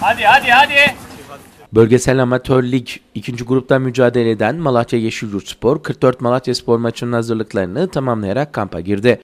Hadi hadi hadi. Bölgesel Amatör Lig 2. grupta mücadele eden Malatya Yeşilyurtspor 44 Malatya Spor maçının hazırlıklarını tamamlayarak kampa girdi.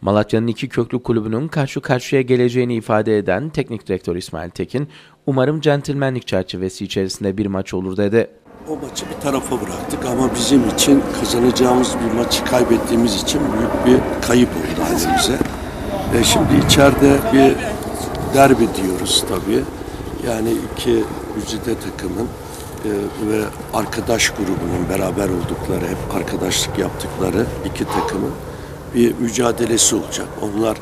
Malatya'nın iki köklü kulübünün karşı karşıya geleceğini ifade eden teknik direktör İsmail Tekin, umarım centilmenlik çerçevesi içerisinde bir maç olur dedi. O maçı bir tarafa bıraktık ama bizim için kazanacağımız bir maçı kaybettiğimiz için büyük bir kayıp oldu halimize. E şimdi içeride bir derbi diyoruz tabii. Yani iki güzide takımın e, ve arkadaş grubunun beraber oldukları, hep arkadaşlık yaptıkları iki takımın bir mücadelesi olacak. Onlar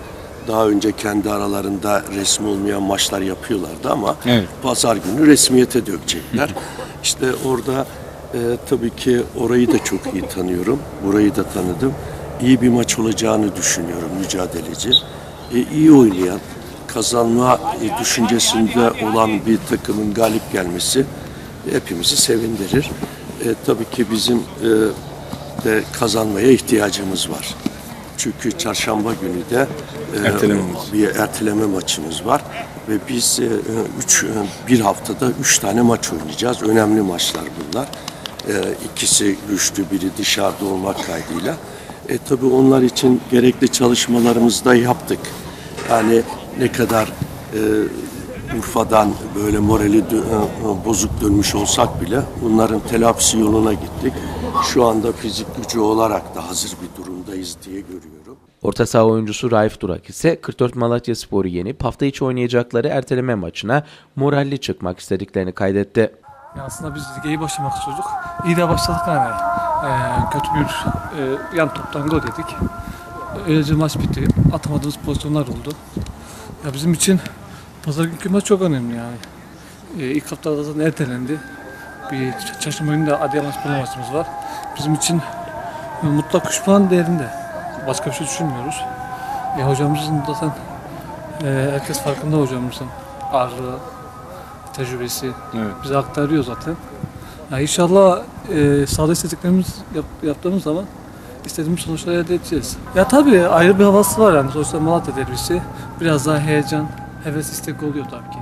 daha önce kendi aralarında resmi olmayan maçlar yapıyorlardı ama pazar günü resmiyete dökecekler. işte orada e, tabii ki orayı da çok iyi tanıyorum. Burayı da tanıdım. İyi bir maç olacağını düşünüyorum mücadeleci. E, iyi oynayan, kazanma e, düşüncesinde olan bir takımın galip gelmesi hepimizi sevindirir. E, tabii ki bizim e, de kazanmaya ihtiyacımız var. Çünkü çarşamba günü de e, bir erteleme maçımız var ve biz e, üç, e, bir haftada üç tane maç oynayacağız. Önemli maçlar bunlar. E, ikisi güçlü, biri dışarıda olmak kaydıyla. E, tabii onlar için gerekli çalışmalarımızı da yaptık. Yani ne kadar e, Urfa'dan böyle morali dö- e, bozuk dönmüş olsak bile bunların telafisi yoluna gittik. Şu anda fizik gücü olarak da hazır bir durumdayız diye görüyorum. Orta saha oyuncusu Raif Durak ise 44 Malatya Spor'u yenip hafta içi oynayacakları erteleme maçına moralli çıkmak istediklerini kaydetti. Ya aslında biz lige iyi başlamak istiyorduk. İyi de başladık yani. Ee, kötü bir e, yan toptan gol yedik. Öylece maç bitti. Atamadığımız pozisyonlar oldu. Ya bizim için pazar günkü maç çok önemli yani. Ee, ilk haftada zaten ertelendi. Bir çarşamba günü de Adıyaman Spor maçımız var. Bizim için e, mutlak 3 puan değerinde. Başka bir şey düşünmüyoruz. E, hocamızın zaten e, herkes farkında hocamızın ağırlığı, tecrübesi bize aktarıyor zaten. Ya inşallah e, sahada istediklerimiz yap, yaptığımız zaman istediğimiz sonuçları elde edeceğiz. Ya tabii ayrı bir havası var yani sonuçta Malatya derbisi. Biraz daha heyecan, heves istek oluyor tabii ki.